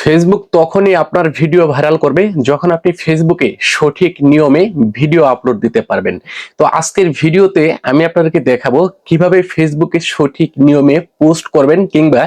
Facebook তখনই আপনার video viral করবে যখন আপনি ফেসবুকে সঠিক নিয়মে ভিডিও আপলোড দিতে পারবেন। তো আজকের ভিডিওতে আমি আপনাদেরকে দেখাবো কীভাবে ফেসবুকে সঠিক নিয়মে পোস্ট করবেন কিংবা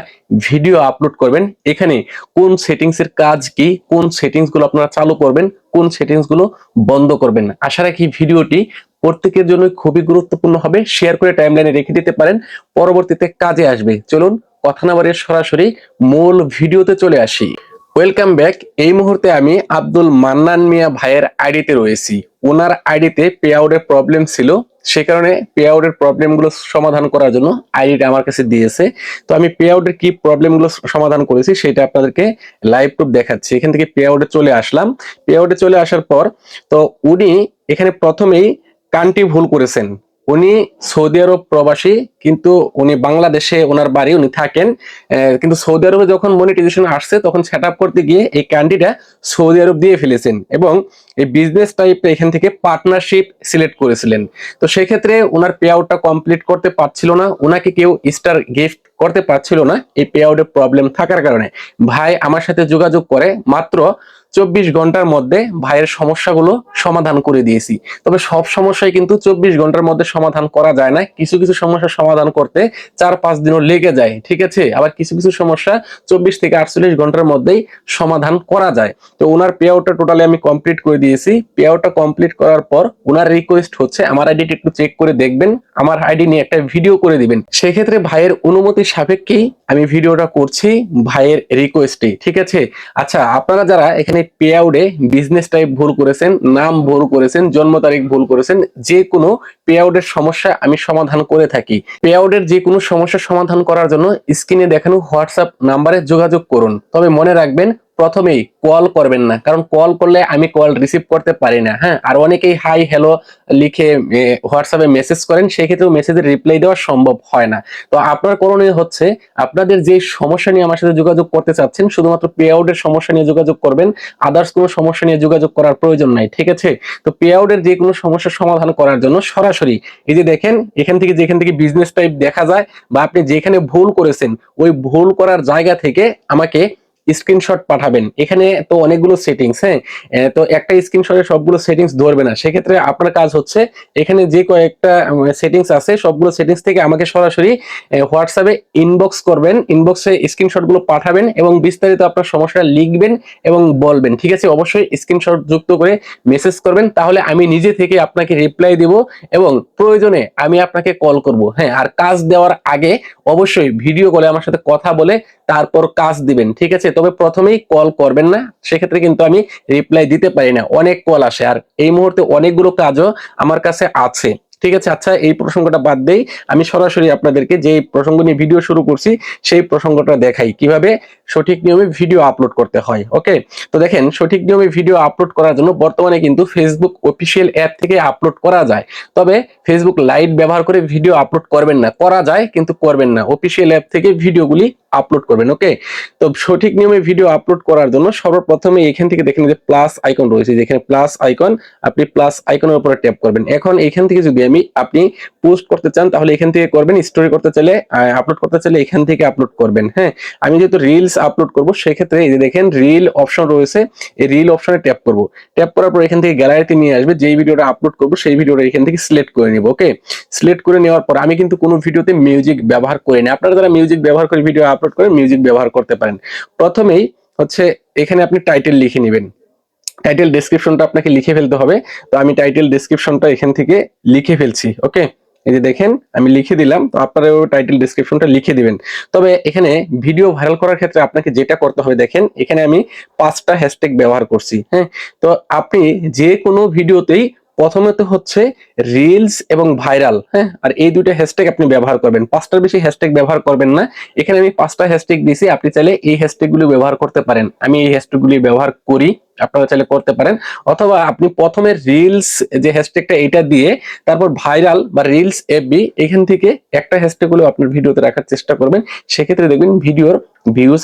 ভিডিও আপলোড করবেন। এখানে কোন সেটিংস এর কাজ কি, কোন সেটিংসগুলো আপনারা চালু করবেন, কোন সেটিংসগুলো বন্ধ করবেন। আশা রাখি ভিডিওটি প্রত্যেকের জন্য খুবই গুরুত্বপূর্ণ হবে। শেয়ার করে টাইমলাইনে রেখে দিতে পারেন। পরবর্তীতে কাজে আসবে। চলুন কথা না বাড়িয়ে সরাসরি মূল ভিডিওতে চলে আসি। ওয়েলকাম ব্যাক এই মুহূর্তে আমি আব্দুল মান্নান মিয়া ভাইয়ের আইডিতে রয়েছি। ওনার আইডিতে পে আউটের প্রবলেম ছিল। সে কারণে পে আউটের প্রবলেমগুলো সমাধান করার জন্য আইডিটা আমার কাছে দিয়েছে। তো আমি পে আউটের কি প্রবলেমগুলো সমাধান করেছি সেটা আপনাদেরকে লাইভ প্রুফ দেখাচ্ছি। এখান থেকে পে আউটে চলে আসলাম। পে আউটে চলে আসার পর তো উনি এখানে প্রথমেই কান্ট্রি ভুল করেছেন। উনি সৌদি আরব প্রবাসী, কিন্তু উনি বাংলাদেশে ওনার বাড়ি উনি থাকেন। কিন্তু সৌদি আরবে যখন মনিটাইজেশন আসছে, তখন সেট করতে গিয়ে এই কান্ট্রিটা সৌদি আরব দিয়ে ফেলেছেন এবং এই বিজনেস টাইপ এখান থেকে পার্টনারশিপ সিলেক্ট করেছিলেন। তো সেক্ষেত্রে ওনার পে আউটটা কমপ্লিট করতে পারছিল না ওনাকে কেউ স্টার গিফট করতে পারছিল না। এই পে আউটের প্রবলেম থাকার কারণে। ভাই আমার সাথে যোগাযোগ করে, মাত্র চব্বিশ ঘণ্টার মধ্যে ভাইয়ের সমস্যাগুলো সমাধান করে দিয়েছি। তবে সব সমস্যাই কিন্তু চব্বিশ ঘণ্টার মধ্যে সমাধান করা যায় না। কিছু কিছু সমস্যার সমাধান করতে চার পাঁচ দিনও লেগে যায়, ঠিক আছে? আবার কিছু কিছু সমস্যা চব্বিশ থেকে আটচল্লিশ ঘণ্টার মধ্যেই সমাধান করা যায়। তো ওনার পে আউটটা টোটালি আমি কমপ্লিট করে দিয়েছি। পে আউটটা কমপ্লিট করার পর ওনার রিকোয়েস্ট হচ্ছে, আমার আইডিটি একটু চেক করে দেখবেন, আমার আইডি নিয়ে একটা ভিডিও করে দিবেন। সেক্ষেত্রে ভাইয়ের অনুমতি সাপেক্ষেই আমি ভিডিওটা করছি ভাইয়ের রিকোয়েস্টে ঠিক আছে? আচ্ছা আপনারা যারা এখানে পে আউটে বিজনেস টাইপ ভুল করেছেন, নাম ভুল করেছেন, জন্ম তারিখ ভুল করেছেন যে কোনো পে আউটের সমস্যা আমি সমাধান করে থাকি। পে আউটের যে কোনো সমস্যার সমাধান করার জন্য স্ক্রিনে দেখানো হোয়াটসঅ্যাপ নাম্বারে যোগাযোগ করুন। তবে মনে রাখবেন, প্রথমেই কল করবেন না, কারণ কল করলে আমি কল রিসিভ করতে পারি না হ্যাঁ? আর অনেকেই হাই হ্যালো লিখে হোয়াটসঅ্যাপে মেসেজ করেন সেই ক্ষেত্রেও মেসেজের রিপ্লাই দেওয়া সম্ভব হয় না। তো আপনার করণীয় হচ্ছে, আপনাদের যে সমস্যা নিয়ে আমার সাথে যোগাযোগ করতে চাচ্ছেন, শুধুমাত্র পে আউটের সমস্যা নিয়ে যোগাযোগ করবেন আদার্স কোনো সমস্যা নিয়ে যোগাযোগ করার প্রয়োজন নাই, ঠিক আছে? তো পে আউটের যে কোনো সমস্যার সমাধান করার জন্য সরাসরি এই যে দেখেন, এখান থেকে যেখান থেকে বিজনেস টাইপ দেখা যায় বা আপনি যেখানে ভুল করেছেন, ওই ভুল করার জায়গা থেকে আমাকে স্ক্রিনশট পাঠাবেন। এখানে তো অনেকগুলো সেটিংস হ্যাঁ? তো একটা স্ক্রিনশটে সবগুলো সেটিংস ধরবে না। সেক্ষেত্রে আপনার কাজ হচ্ছে, এখানে যে কয়েকটা সেটিংস আছে, সবগুলো সেটিংস থেকে আমাকে সরাসরি হোয়াটসঅ্যাপে ইনবক্স করবেন। ইনবক্সে স্ক্রিনশটগুলো পাঠাবেন এবং বিস্তারিত আপনার সমস্যাটা লিখবেন এবং বলবেন। ঠিক আছে? অবশ্যই স্ক্রিনশট যুক্ত করে মেসেজ করবেন। তাহলে আমি নিজে থেকে আপনাকে রিপ্লাই দেব এবং প্রয়োজনে আমি আপনাকে কল করব। হ্যাঁ আর কাজ দেওয়ার আগে অবশ্যই ভিডিও কলে আমার সাথে কথা বলে তারপর কাজ দিবেন। ঠিক আছে? তবে প্রথমেই কল করবেন না, সেক্ষেত্রে কিন্তু আমি রিপ্লাই দিতে পারি না। অনেক কল আসে, আর এই মুহূর্তে অনেকগুলো কাজও আমার কাছে আছে। ঠিক আছে আচ্ছা এই প্রসঙ্গটা বাদ দেই। আমি সরাসরি আপনাদেরকে যে প্রসঙ্গ নিয়ে ভিডিও শুরু করছি, সেই প্রসঙ্গটা দেখাই কীভাবে সঠিক নিয়মে ভিডিও আপলোড করতে হয়, ওকে? তো দেখেন, সঠিক নিয়মে ভিডিও আপলোড করার জন্য বর্তমানে কিন্তু ফেসবুক অফিসিয়াল অ্যাপ থেকে আপলোড করা যায়। তবে ফেসবুক লাইট ব্যবহার করে ভিডিও আপলোড করবেন না। করা যায়, কিন্তু করবেন না। অফিসিয়াল অ্যাপ থেকে ভিডিওগুলি আপলোড করবেন, ওকে? তো সঠিক নিয়মে ভিডিও আপলোড করার জন্য সর্বপ্রথমে এখান থেকে দেখেন যে প্লাস আইকন রয়েছে। যেখানে প্লাস আইকন আপনি প্লাস আইকনের উপরে ট্যাপ করবেন। এখন এখান থেকে যদি আমি আপনি পোস্ট করতে চান, তাহলে এখান থেকে করবেন স্টোরি করতে চাইলে আপলোড করতে চাইলে এখান থেকে আপলোড করবেন হ্যাঁ? আমি যেহেতু রিলস আপলোড করব, সেক্ষেত্রে এই যে দেখেন রিল অপশন রয়েছে, এই রিল অপশনে ট্যাপ করব। ট্যাপ করার পর এখান থেকে গ্যালারিতে নিয়ে আসবে, যেই ভিডিওটা আপলোড করব, সেই ভিডিওটা এখান থেকে সিলেক্ট করে নিব ওকে সিলেক্ট করে নেওয়ার পর আমি কিন্তু কোনো ভিডিওতে মিউজিক ব্যবহার করি না। আপনারা যারা মিউজিক ব্যবহার করে ভিডিও আপলোড করেন মিউজিক ব্যবহার করতে পারেন। প্রথমেই হচ্ছে, এখানে আপনি টাইটেল লিখে নেবেন। টাইটেল ডেসক্রিপশনটা আপনাকে লিখে ফেলতে হবে। তো আমি টাইটেল ডেসক্রিপশনটা এখান থেকে লিখে ফেলছি, ওকে? এই যে দেখেন, আমি লিখে দিলাম, তো আপনারা ওই টাইটেল ডেসক্রিপশনটা লিখে দিবেন। তবে এখানে ভিডিও ভাইরাল করার ক্ষেত্রে আপনাকে যেটা করতে হবে, দেখেন, এখানে আমি পাঁচটা হ্যাশট্যাগ ব্যবহার করছি হ্যাঁ? তো আপনি যে কোনো ভিডিওতেই প্রথমে তো হচ্ছে রিলস এবং ভাইরাল হ্যাঁ? আর এই দুইটা হ্যাশট্যাগ আপনি ব্যবহার করবেন। পাঁচটার বেশি হ্যাশট্যাগ ব্যবহার করবেন না। এখানে আমি পাঁচটা হ্যাশট্যাগ দিয়েছি আপনি চাইলে এই হ্যাশট্যাগগুলি ব্যবহার করতে পারেন। আমি এই হ্যাশট্যাগ গুলি ব্যবহার করি। আপনারা চাইলে করতে পারেন। অথবা আপনি প্রথমে রিলস যে হ্যাশট্যাগটা এটা দিয়ে তারপর ভাইরাল বা রিলস এফবি এখান থেকে একটা হ্যাশট্যাগগুলো আপনার ভিডিওতে রাখার চেষ্টা করবেন। সেক্ষেত্রে দেখবেন ভিডিওর ভিউজ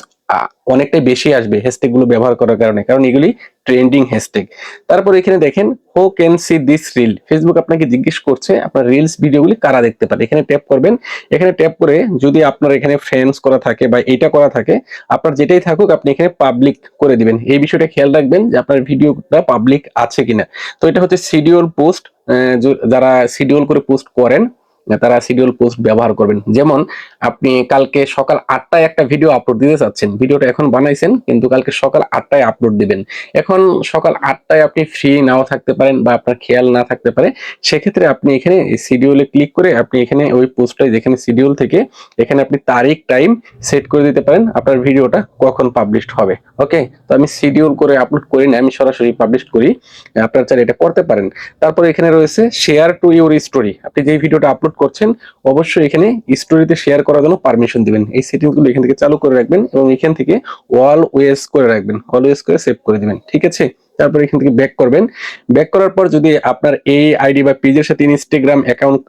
অনেকটাই বেশি আসবে হ্যাশট্যাগগুলো ব্যবহার করার কারণে। কারণ এগুলি ট্রেন্ডিং হ্যাশট্যাগ তারপর এখানে দেখেন who can see this reel Facebook আপনাকে জিজ্ঞেস করছে, আপনার রিলস ভিডিওগুলি কারা দেখতে পারে? এখানে ট্যাপ করবেন। এখানে ট্যাপ করে যদি আপনার এখানে ফ্রেন্ডস করা থাকে বা এটা করা থাকে, আপনার যেটাই থাকুক, আপনি এখানে পাবলিক করে দিবেন। এই বিষয়টা খেয়াল রাখবেন। যে আপনার ভিডিওটা পাবলিক আছে কিনা। তো এটা হচ্ছে শিডিউল পোস্ট যারা শিডিউল করে পোস্ট করেন তারা শিডিউল পোস্ট ব্যবহার করবেন। যেমন, আপনি কালকে সকাল আটটায় একটা ভিডিও আপলোড দিতে চাচ্ছেন। ভিডিওটা এখন বানাইছেন, কিন্তু কালকে সকাল আটটায় আপলোড দিবেন। এখন সকাল আটটায় আপনি ফ্রি নাও থাকতে পারেন বা আপনার খেয়াল না থাকতে পারে, সেক্ষেত্রে আপনি এখানে শিডিউলে ক্লিক করে আপনি এখানে ওই পোস্টটাই যেখানে শিডিউল থেকে, এখানে আপনি তারিখ টাইম সেট করে দিতে পারেন আপনার ভিডিওটা কখন পাবলিশড হবে। ওকে তো আমি শিডিউল করে আপলোড করি না, আমি সরাসরি পাবলিশ করি। আপনার চাইলে এটা করতে পারেন। তারপর এখানে রয়েছে শেয়ার টু ইউর স্টোরি আপনি যেই ভিডিওটা আপলোড করছেন, অবশ্যই এখানে স্টোরিতে শেয়ার করার জন্য পারমিশন দিবেন। এই সেটিংসগুলো এখান থেকে চালু করে রাখবেন এবং এখান থেকে ওয়াল ওয়েস করে রাখবেন। অলওয়েজ করে সেভ করে দিবেন, ঠিক আছে? তারপর এখান থেকে ব্যাক করবেন। ব্যাক করার পর যদি আপনার এই আইডি বা পেজের সাথে ইনস্টাগ্রাম অ্যাকাউন্ট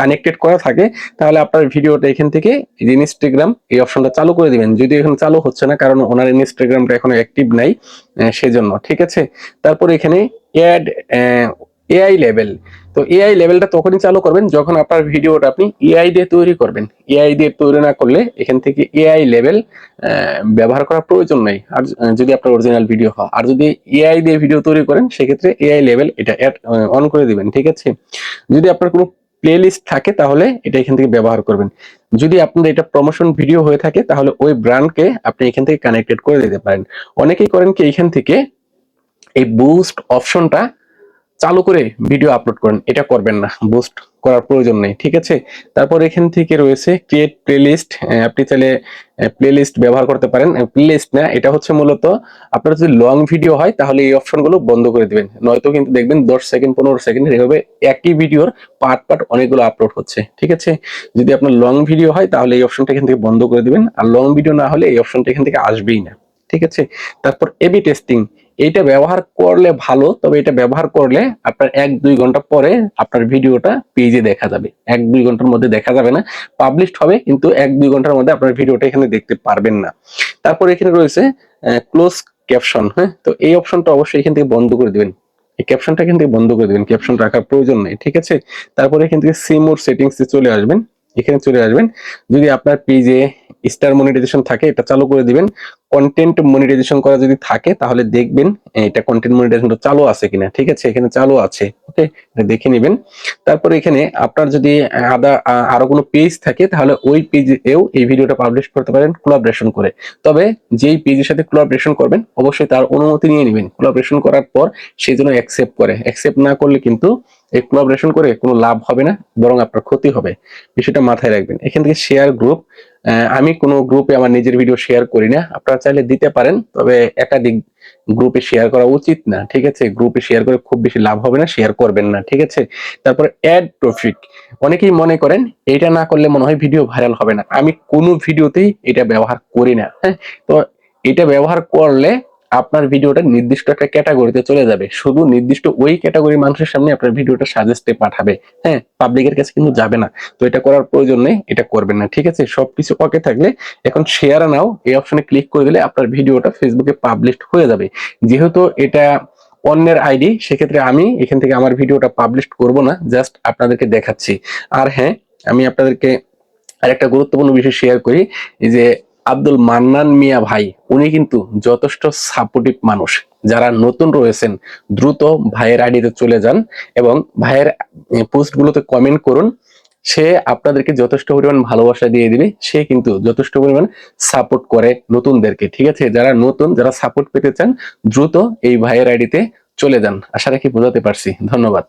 কানেক্টেড করা থাকে, তাহলে আপনার ভিডিওটা এখান থেকে ইনস্টাগ্রাম এই অপশনটা চালু করে দিবেন। যদি এখন চালু হচ্ছে না, কারণ ওনার ইনস্টাগ্রামটা এখনও অ্যাক্টিভ নাই সেজন্য, ঠিক আছে? তারপর এখানে অ্যাড এআই লেভেল তো এআই লেভেলটা তখনই চালু করবেন যখন আপনার ভিডিওটা আপনি এআই দিয়ে তৈরি করবেন। এআই দিয়ে তৈরি না করলে এখান থেকে এআই লেভেল ব্যবহার করার প্রয়োজন নেই। আর যদি আপনার অরিজিনাল ভিডিও হয়। আর যদি এআই দিয়ে ভিডিও তৈরি করেন, সেক্ষেত্রে এআই লেভেল এটা অ্যাড অন করে দিবেন, ঠিক আছে? যদি আপনার কোনো প্লে লিস্ট থাকে, তাহলে এটা এখান থেকে ব্যবহার করবেন। যদি আপনার এটা প্রমোশন ভিডিও হয়ে থাকে, তাহলে ওই ব্র্যান্ডকে আপনি এখান থেকে কানেক্টেড করে দিতে পারেন। অনেকেই করেন কি, এখান থেকে এই বুস্ট অপশনটা চালু করে ভিডিও আপলোড করেন, এটা করবেন না বুস্ট করার প্রয়োজন নেই, ঠিক আছে? তারপর এখান থেকে রয়েছে ক্রিয়েট প্লেলিস্ট আপনি চাইলে প্লেলিস্ট ব্যবহার করতে পারেন প্লেলিস্ট না, এটা হচ্ছে মূলত আপনার যদি লং ভিডিও হয়, তাহলে এই অপশনগুলো বন্ধ করে দিবেন, নয়তো কিন্তু দেখবেন দশ সেকেন্ড পনেরো সেকেন্ড এভাবে একই ভিডিওর পার্ট পার্ট অনেকগুলো আপলোড হচ্ছে, ঠিক আছে? যদি আপনার লং ভিডিও হয়, তাহলে এই অপশনটা এখান থেকে বন্ধ করে দিবেন, আর লং ভিডিও না হলে এই অপশনটা এখান থেকে আসবেই না, ঠিক আছে? তারপর এবি টেস্টিং এইটা ব্যবহার করলে ভালো, তবে এটা ব্যবহার করলে আপনার এক দুই ঘণ্টা পরে আপনার ভিডিওটা পেজে দেখা যাবে। এক দুই ঘণ্টার মধ্যে দেখা যাবে না পাবলিশড হবে, কিন্তু এক দুই ঘণ্টার মধ্যে আপনার ভিডিওটা এখানে দেখতে পারবেন না। তারপর এখানে রয়েছে ক্লোজ ক্যাপশন হ্যাঁ? তো এই অপশনটা অবশ্যই এখান থেকে বন্ধ করে দিবেন। এই ক্যাপশনটা এখান থেকে বন্ধ করে দিবেন ক্যাপশন রাখার প্রয়োজন নেই, ঠিক আছে? তারপরে এখান থেকে সিমোর সেটিংসে চলে আসবেন, এখানে চলে আসবেন। যদি আপনার পেজে স্টার মনিটাইজেশন থাকে, এটা চালু করে দিবেন। কন্টেন্ট মনিটাইজেশন করা যদি থাকে, তাহলে দেখবেন এটা কন্টেন্ট মনিটাইজেশন চালু আছে কিনা, ঠিক আছে? এখানে চালু আছে ওকে দেখে নেবেন। তারপর এখানে আপনার যদি আদা আরও কোনো পেজ থাকে, তাহলে ওই পেজেও এই ভিডিওটা পাবলিশ করতে পারেন কোলাবরেশন করে। তবে যেই পেজের সাথে কোলাবরেশন করবেন, অবশ্যই তার অনুমতি নিয়ে নেবেন। কোলাবরেশন করার পর সেই জন্য অ্যাকসেপ্ট করে। অ্যাকসেপ্ট না করলে কিন্তু এই কোলাবরেশন করে কোনো লাভ হবে না, বরং আপনার ক্ষতি হবে। বিষয়টা মাথায় রাখবেন। এখান থেকে শেয়ার গ্রুপ আমি কোনো গ্রুপে আমার নিজের ভিডিও শেয়ার করি না। আপনারা চাইলে দিতে পারেন, তবে একাধিক গ্রুপে শেয়ার করা উচিত না, ঠিক আছে? গ্রুপে শেয়ার করে খুব বেশি লাভ হবে না শেয়ার করবেন না, ঠিক আছে? তারপর অ্যাড ট্রফিক অনেকেই মনে করেন এটা না করলে মনে হয় ভিডিও ভাইরাল হবে না। আমি কোনো ভিডিওতেই এটা ব্যবহার করি না হ্যাঁ? তো এটা ব্যবহার করলে আপনার ভিডিওটা নির্দিষ্ট একটা ক্যাটাগরিতে চলে যাবে। শুধু নির্দিষ্ট ওই ক্যাটাগরি মানুষের সামনে আপনার ভিডিওটা সাজেস্টে পাঠাবে। হ্যাঁ পাবলিকের কাছে কিন্তু যাবে না। তো এটা করার প্রয়োজন নেই, এটা করবেন না, ঠিক আছে? সবকিছু ওকে থাকলে এখন শেয়ার নাও, এই অপশনে ক্লিক করে দিলে আপনার ভিডিওটা ফেসবুকে পাবলিশড হয়ে যাবে। যেহেতু এটা অন্যের আইডি সেক্ষেত্রে আমি এখান থেকে আমার ভিডিওটা পাবলিশ করব না জাস্ট আপনাদেরকে দেখাচ্ছি। আর হ্যাঁ আমি আপনাদেরকে আরেকটা গুরুত্বপূর্ণ বিষয় শেয়ার করি যে আব্দুল মান্নান মিয়া ভাই, উনি কিন্তু যথেষ্ট সাপোর্টিভ মানুষ। যারা নতুন রয়েছেন, দ্রুত ভাইয়ের আইডিতে চলে যান এবং ভাইয়ের পোস্টগুলোতে কমেন্ট করুন। সে আপনাদেরকে যথেষ্ট পরিমাণ ভালোবাসা দিয়ে দিবে, সে কিন্তু যথেষ্ট পরিমাণ সাপোর্ট করে নতুনদেরকে, ঠিক আছে? যারা নতুন, যারা সাপোর্ট পেতে চান, দ্রুত এই ভাইয়ের আইডিতে চলে যান। আশা রাখি বোঝাতে পারছি। ধন্যবাদ।